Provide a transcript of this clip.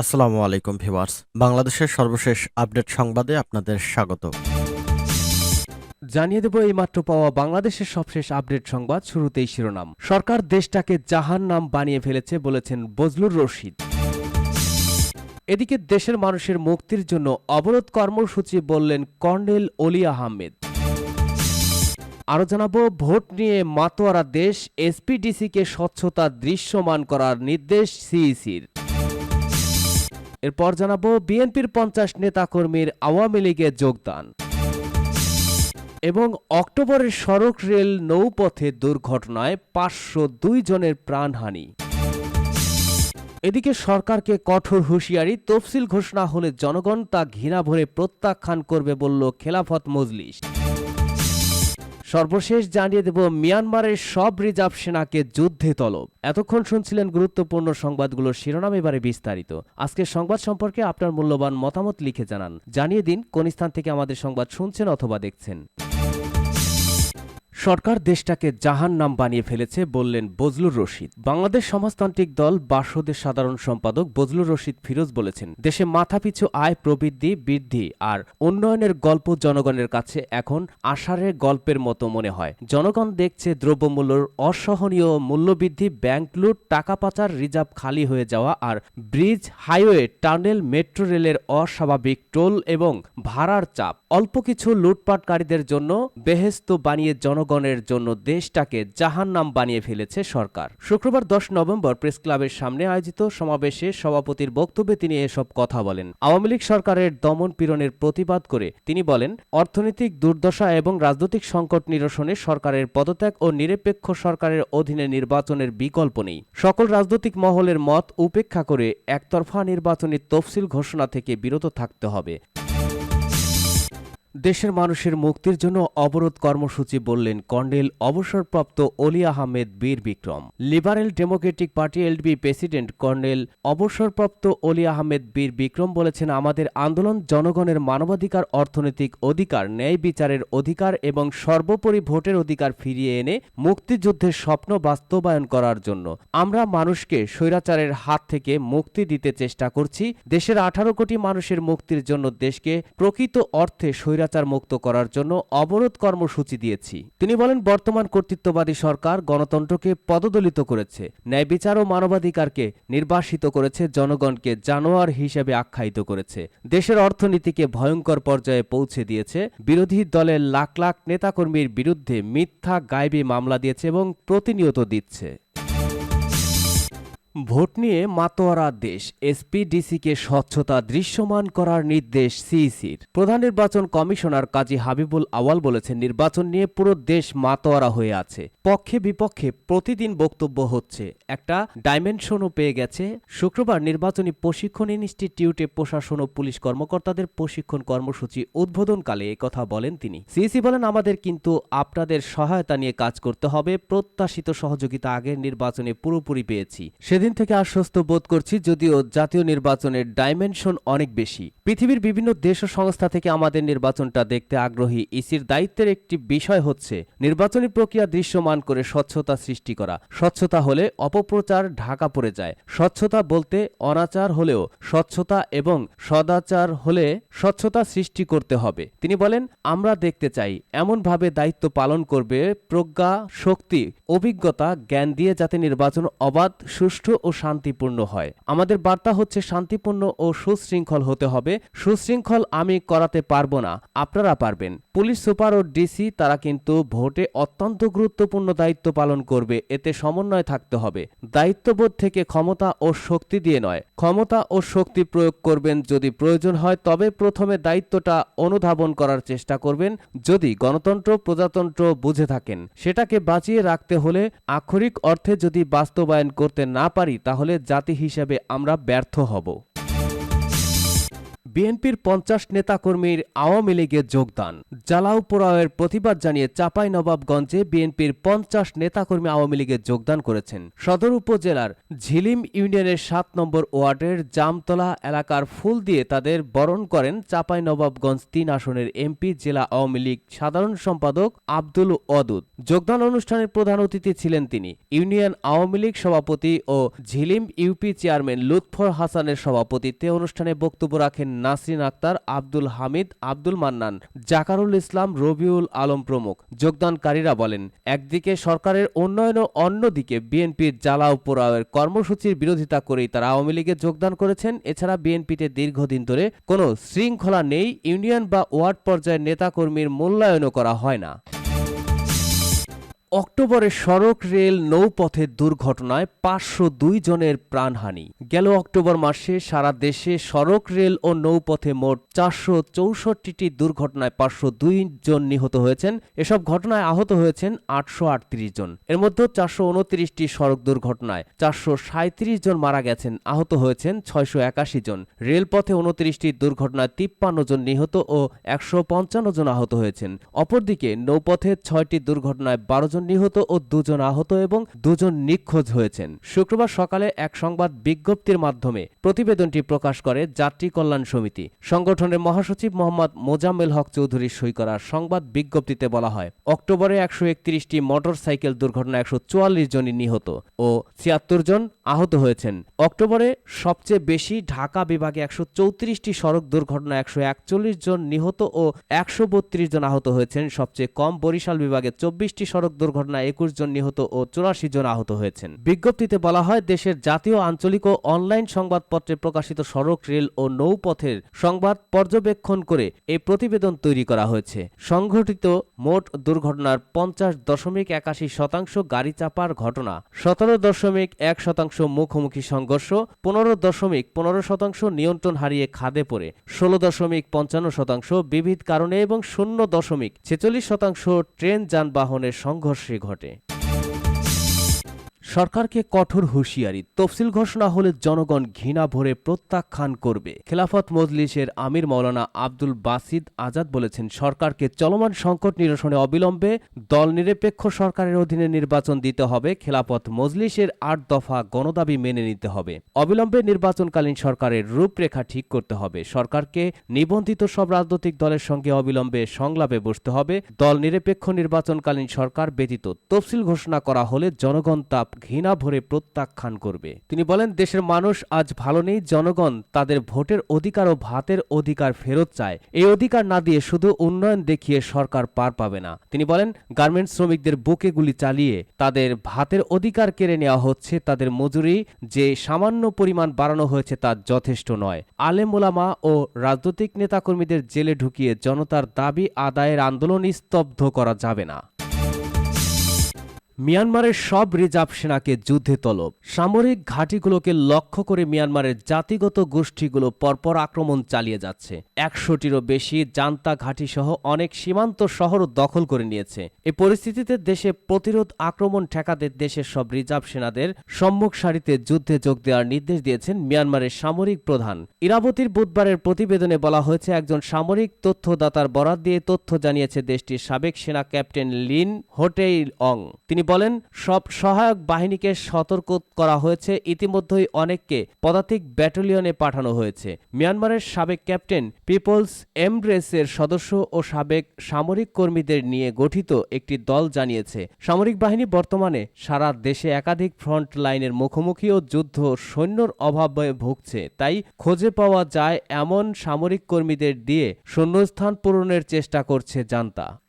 আসসালামু আলাইকুম ভিউয়ার্স। বাংলাদেশের সর্বশেষ আপডেট সংবাদে আপনাদের স্বাগত। জানিয়ে দেব এইমাত্র পাওয়া বাংলাদেশের সবশেষ আপডেট সংবাদ শুরুতেই শিরোনাম। সরকার দেশটাকে জাহান নাম বানিয়ে ফেলেছে বলেছেন বজলুর রশিদ। এদিকে দেশের মানুষের মুক্তির জন্য অবরোধ কর্মসূচি বললেন কর্নেল অলি আহমেদ। আরও জানাব, ভোট নিয়ে মাতোয়ারা দেশ, এসপিডিসিকে স্বচ্ছতা দৃশ্যমান করার নির্দেশ সিইসির। এরপর জানাব বিএনপির পঞ্চাশ নেতাকর্মীর আওয়ামী লীগে যোগদান। এবং অক্টোবরের সড়ক রেল নৌপথে দুর্ঘটনায় পাঁচশো দুই জনের প্রাণহানি। এদিকে সরকারকে কঠোর হুঁশিয়ারি, তফসিল ঘোষণা হলে জনগণ তা ঘৃণা ভরে প্রত্যাখ্যান করবে বলল খেলাফত মজলিস। সর্বশেষ জানিয়ে দেব, মিয়ানমারের সব রিজার্ভ সেনাকে যুদ্ধে তলব। এতক্ষণ শুনছিলেন গুরুত্বপূর্ণ সংবাদগুলোর শিরোনাম, এবারে বিস্তারিত। আজকের সংবাদ সম্পর্কে আপনার মূল্যবান মতামত লিখে জানান। জানিয়ে দিন, কোন স্থান থেকে আমাদের সংবাদ শুনছেন অথবা দেখছেন। সরকার দেশটাকে জাহান নাম বানিয়ে ফেলেছে বললেন বজলুর রশিদ। বাংলাদেশ সমাজতান্ত্রিক দল বাসদের সাধারণ সম্পাদক বজলুর রশিদ ফিরোজ বলেছেন, দেশে মাথাপিছু আয় প্রবৃদ্ধি, বৃদ্ধি আর উন্নয়নের গল্প জনগণের কাছে এখন আষাঢ়ের গল্পের মতো মনে হয়। জনগণ দেখছে দ্রব্যমূল্যর অসহনীয় মূল্যবৃদ্ধি, ব্যাংক লুট, টাকা পাচার, রিজার্ভ খালি হয়ে যাওয়া আর ব্রিজ, হাইওয়ে, টানেল, মেট্রো রেলের অস্বাভাবিক টোল এবং ভাড়ার চাপ। অল্প কিছু লুটপাটকারীদের জন্য বেহেস্ত বানিয়ে জনগণের জন্য দেশটাকে জাহান্নাম বানিয়ে ফেলেছে সরকার। শুক্রবার দশ নভেম্বর প্রেস ক্লাবের সামনে আয়োজিত সমাবেশে সভাপতির বক্তব্যে তিনি এসব কথা বলেন। আওয়ামী লীগ সরকারের দমন পীড়নের প্রতিবাদ করে তিনি বলেন, অর্থনৈতিক দুর্দশা এবং রাজনৈতিক সংকট নিরসনে সরকারের পদত্যাগ ও নিরপেক্ষ সরকারের অধীনে নির্বাচনের বিকল্প নেই। সকল রাজনৈতিক মহলের মত উপেক্ষা করে একতরফা নির্বাচনী তফসিল ঘোষণা থেকে বিরত থাকতে হবে। দেশের মানুষের মুক্তির জন্য অবরোধ কর্মসূচি বললেন কর্নেল অবসরপ্রাপ্ত Oli Ahmed Bir Bikram. Liberal democratic party LDP president colonel অবসরপ্রাপ্ত অলি আহমেদ বীর বিক্রম বলেছেন, আমাদের আন্দোলন জনগণের মানবাধিকার, অর্থনৈতিক অধিকার, ন্যায় বিচারের অধিকার এবং সর্বোপরি ভোটের অধিকার ফিরিয়ে এনে মুক্তিযুদ্ধের স্বপ্ন বাস্তবায়ন করার জন্য। আমরা মানুষকে স্বৈরাচারের হাত থেকে মুক্তি দিতে চেষ্টা করছি। দেশের আঠারো কোটি মানুষের মুক্তির জন্য দেশকে প্রকৃত অর্থে স্বৈরাচার মুক্ত করার জন্য অবরোধ কর্মসূচি দিয়েছি। তিনি বলেন, বর্তমান কর্তৃত্ববাদী সরকার গণতন্ত্রকে পদদলিত করেছে, ন্যায় বিচার ও মানবাধিকারকে নির্বাসিত করেছে, জনগণকে জানোয়ার হিসেবে আখ্যায়িত করেছে, দেশের অর্থনীতিকে ভয়ঙ্কর পর্যায়ে পৌঁছে দিয়েছে, বিরোধী দলের লাখ লাখ নেতাকর্মীর বিরুদ্ধে মিথ্যা গায়েবী মামলা দিয়েছে এবং প্রতিনিয়ত দিচ্ছে। ভোট নিয়ে মাতোয়ারা দেশ, এসপিডিসিকে স্বচ্ছতা দৃশ্যমান করার নির্দেশ সিইসির। প্রধান নির্বাচন কমিশনার কাজী হাবিবুল আওয়াল বলেছেন, নির্বাচন নিয়ে পুরো দেশ মাতোয়ারা হয়ে আছে। পক্ষে বিপক্ষে প্রতিদিন বক্তব্য হচ্ছে। একটা ডাইমেনশনও পেয়ে গেছে। শুক্রবার নির্বাচনী প্রশিক্ষণ ইনস্টিটিউটে প্রশাসন ও পুলিশ কর্মকর্তাদের প্রশিক্ষণ কর্মসূচি উদ্বোধনকালে কথা বলেন তিনি। সিইসি বলেন, আমাদের কিন্তু আপনাদের সহায়তা নিয়ে কাজ করতে হবে। প্রত্যাশিত সহযোগিতা আগের নির্বাচনে পুরোপুরি পেয়েছি। সেদিন থেকে আশ্বস্ত বোধ করছি যদিও জাতীয় নির্বাচনের ডাইমেনশন অনেক বেশি। পৃথিবীর বিভিন্ন দেশ ও সংস্থা থেকে আমাদের নির্বাচনটা দেখতে আগ্রহী। ইসির দায়িত্বের একটি বিষয় হচ্ছে নির্বাচনী প্রক্রিয়া দৃশ্যমান করে স্বচ্ছতা সৃষ্টি করা। স্বচ্ছতা হলে অপপ্রচার ঢাকা পড়ে যায়। স্বচ্ছতা বলতে অনাচার হলেও স্বচ্ছতা এবং সদাচার হলে স্বচ্ছতা সৃষ্টি করতে হবে। তিনি বলেন, আমরা দেখতে চাই, এমনভাবে দায়িত্ব পালন করবে প্রজ্ঞা, শক্তি, অভিজ্ঞতা, জ্ঞান দিয়ে যাতে নির্বাচন অবাধ, সুষ্ঠু ও শান্তিপূর্ণ হয়। আমাদের বার্তা হচ্ছে শান্তিপূর্ণ ও সুশৃঙ্খল হতে হবে। সুশৃঙ্খল আমি করাতে পারব না, আপনারা পারবেন। পুলিশ সুপার ও ডিসি, তারা কিন্তু ভোটে অত্যন্ত গুরুত্বপূর্ণ দায়িত্ব পালন করবে। এতে সমন্বয় থাকতে হবে। দায়িত্ববোধ থেকে ক্ষমতা ও শক্তি দিয়ে নয়। ক্ষমতা ও শক্তি প্রয়োগ করবেন যদি প্রয়োজন হয়, তবে প্রথমে দায়িত্বটা অনুধাবন করার চেষ্টা করবেন। যদি গণতন্ত্র, প্রজাতন্ত্র বুঝে থাকেন, সেটাকে বাঁচিয়ে রাখতে হলে আক্ষরিক অর্থে যদি বাস্তবায়ন করতে না পারি তাহলে জাতি হিসেবে আমরা ব্যর্থ হব। বিএনপির পঞ্চাশ নেতাকর্মীর আওয়ামী লীগে যোগদান। জ্বালাও প্রতিবাদ জানিয়ে চাপাই নবাবগঞ্জে বিএনপির পঞ্চাশ নেতাকর্মী আওয়ামী লীগে যোগদান করেছেন। সদর উপজেলার ঝিলিম ইউনিয়নের সাত নম্বর ওয়ার্ডের জামতলা এলাকার ফুল দিয়ে তাদের বরণ করেন চাপাই নবাবগঞ্জ তিন আসনের এমপি, জেলা আওয়ামী লীগ সাধারণ সম্পাদক আব্দুল অদুদ যোগদান অনুষ্ঠানের প্রধান অতিথি ছিলেন তিনি। ইউনিয়ন আওয়ামী লীগ সভাপতি ও ঝিলিম ইউপি চেয়ারম্যান লুৎফর হাসানের সভাপতিত্বে অনুষ্ঠানে বক্তব্য রাখেন নাসরিন আক্তার, আব্দুল হামিদ, আব্দুল মান্নান। জাকারুল ইসলাম, রবিউল আলম প্রমুখ। যোগদানকারীরা বলেন, একদিকে সরকারের উন্নয়ন ও অন্যদিকে বিএনপির জ্বালাও পোড়াওয়ের কর্মসূচির বিরোধিতা করেই তারা আওয়ামী লীগে যোগদান করেছেন। এছাড়া বিএনপিতে দীর্ঘদিন ধরে কোনো শৃঙ্খলা নেই, ইউনিয়ন বা ওয়ার্ড পর্যায়ের নেতাকর্মীর মূল্যায়নও করা হয় না। অক্টোবরে সড়ক রেল নৌপথের দুর্ঘটনায় পাঁচশো দুই জনের প্রাণহানি। গেল অক্টোবর মাসে সারা দেশে সড়ক রেল ও নৌপথে মোট চারশো চৌষট্টিটি দুর্ঘটনায় পাঁচশো দুই জন নিহত হয়েছেন। এসব ঘটনায় আহত হয়েছেন আটশো আটত্রিশ জন। এর মধ্যে চারশো উনত্রিশটি সড়ক দুর্ঘটনায় চারশো সাঁত্রিশ জন মারা গেছেন, আহত হয়েছেন ছয়শো একাশি জন। রেলপথে উনত্রিশটি দুর্ঘটনায় তিপ্পান্ন জন নিহত ও একশো পঞ্চান্ন জন আহত হয়েছেন। অপরদিকে নৌপথে ছয়টি দুর্ঘটনায় বারো জন নিহত ও দুজন আহত এবং দুজন নিখোঁজ হয়েছেন। শুক্রবার সকালে এক সংবাদ বিজ্ঞপ্তির মাধ্যমে প্রতিবেদনটি প্রকাশ করে যাত্রী কল্যাণ সমিতি। সংগঠনের মহাসচিব মোহাম্মদ মোজাম্মেল হক চৌধুরী সই করা সংবাদ বিজ্ঞপ্তিতে বলা হয়, অক্টোবরে একশো একত্রিশটি মোটর সাইকেল দুর্ঘটনা একশো চুয়াল্লিশ জনই নিহত ও ছিয়াত্তর জন আহত হয়েছেন। অক্টোবরে সবচেয়ে বেশি ঢাকা বিভাগে একশো চৌত্রিশটি সড়ক দুর্ঘটনা একশো একচল্লিশ জন নিহত ও একশো বত্রিশ জন আহত হয়েছেন। সবচেয়ে কম বরিশাল বিভাগে চব্বিশটি সড়ক দুর্ঘটনায় একুশ জন নিহত ও চুরাশি জন আহত হয়েছেন। বিজ্ঞপ্তিতে বলা হয়, দেশের জাতীয় আঞ্চলিক ও অনলাইন সংবাদপত্রে প্রকাশিত সড়ক, রেল ও নৌপথের সংবাদ পর্যবেক্ষণ করে এই প্রতিবেদন তৈরি করা হয়েছে। সংঘটিত মোট দুর্ঘটনার পঞ্চাশ দশমিক একাশি শতাংশ গাড়ি চাপার ঘটনা, সতেরো দশমিক এক শতাংশ মুখোমুখি সংঘর্ষ, পনেরো দশমিক পনেরো শতাংশ নিয়ন্ত্রণ হারিয়ে খাদে পড়ে, ষোলো দশমিক পঞ্চান্ন শতাংশ বিবিধ কারণে এবং শূন্য দশমিক ছেচল্লিশ শতাংশ ট্রেন যানবাহনের সংঘর্ষে ঘটে। সরকারকে কঠোর হুঁশিয়ারি, তফসিল ঘোষণা হলে জনগণ ঘৃণা ভরে প্রত্যাখ্যান করবে। খেলাফত মজলিসের আমির মৌলানা আব্দুল বাসিদ আজাদ বলেছেন, সরকারকে চলমান সংকট নিরসনে অবিলম্বে দল নিরপেক্ষ সরকারের অধীনে নির্বাচন দিতে হবে। খেলাফত মজলিসের আট দফা গণদাবি মেনে নিতে হবে। অবিলম্বে নির্বাচনকালীন সরকারের রূপরেখা ঠিক করতে হবে। সরকারকে নিবন্ধিত সব রাজনৈতিক দলের সঙ্গে অবিলম্বে সংলাপে বসতে হবে। দল নিরপেক্ষ নির্বাচনকালীন সরকার ব্যতীত তফসিল ঘোষণা করা হলে জনগণ তা ঘৃণা ভরে প্রত্যাখ্যান করবে। তিনি বলেন, দেশের মানুষ আজ ভালো নেই, জনগণ তাদের ভোটের অধিকার ও ভাতের অধিকার ফেরত চায়। এই অধিকার না দিয়ে শুধু উন্নয়ন দেখিয়ে সরকার পার পাবে না। তিনি বলেন গার্মেন্টস শ্রমিকদের বুকে গুলি চালিয়ে তাদের ভাতের অধিকার কেড়ে নেওয়া হচ্ছে। তাদের মজুরি যে সামান্য পরিমাণ বাড়ানো হয়েছে তা যথেষ্ট নয়। আলেম ওলামা ও রাজনৈতিক নেতাকর্মীদের জেলে ঢুকিয়ে জনতার দাবি আদায়ের আন্দোলন স্তব্ধ করা যাবে না। মিয়ানমারের সব রিজার্ভ সেনাকে যুদ্ধে তলব। সামরিক ঘাঁটিগুলোকে লক্ষ্য করে মিয়ানমারের জাতিগত গোষ্ঠীগুলো পরপর আক্রমণ চালিয়ে যাচ্ছে। একশোটিরও বেশি জান্তা ঘাঁটি সহ অনেক সীমান্ত শহরও দখল করে নিয়েছে। এই পরিস্থিতিতে দেশে প্রতিরোধ আক্রমণ ঠেকাতে দেশের সব রিজার্ভ সেনাদের সম্মুখ সারিতে যুদ্ধে যোগ দেওয়ার নির্দেশ দিয়েছেন মিয়ানমারের সামরিক প্রধান। ইরাবতীর বুধবারের প্রতিবেদনে বলা হয়েছে, একজন সামরিক তথ্যদাতার বরাত দিয়ে তথ্য জানিয়েছে দেশটির সাবেক সেনা ক্যাপ্টেন লিন হোটেইল। অং তিনি বলেন, সব সহায়ক বাহিনীকে সতর্ক করা হয়েছে। ইতিমধ্যেই অনেককে পদাতিক ব্যাটালিয়নে পাঠানো হয়েছে। মিয়ানমারের সাবেক ক্যাপ্টেন পিপলস এমব্রেসের সদস্য ও সাবেক সামরিক কর্মীদের নিয়ে গঠিত একটি দল জানিয়েছে, সামরিক বাহিনী বর্তমানে সারা দেশে একাধিক ফ্রন্ট লাইনের মুখোমুখি ও যুদ্ধ সৈন্যর অভাবে ভুগছে। তাই খোঁজে পাওয়া যায় এমন সামরিক কর্মীদের দিয়ে শূন্যস্থান পূরণের চেষ্টা করছে জান্তা।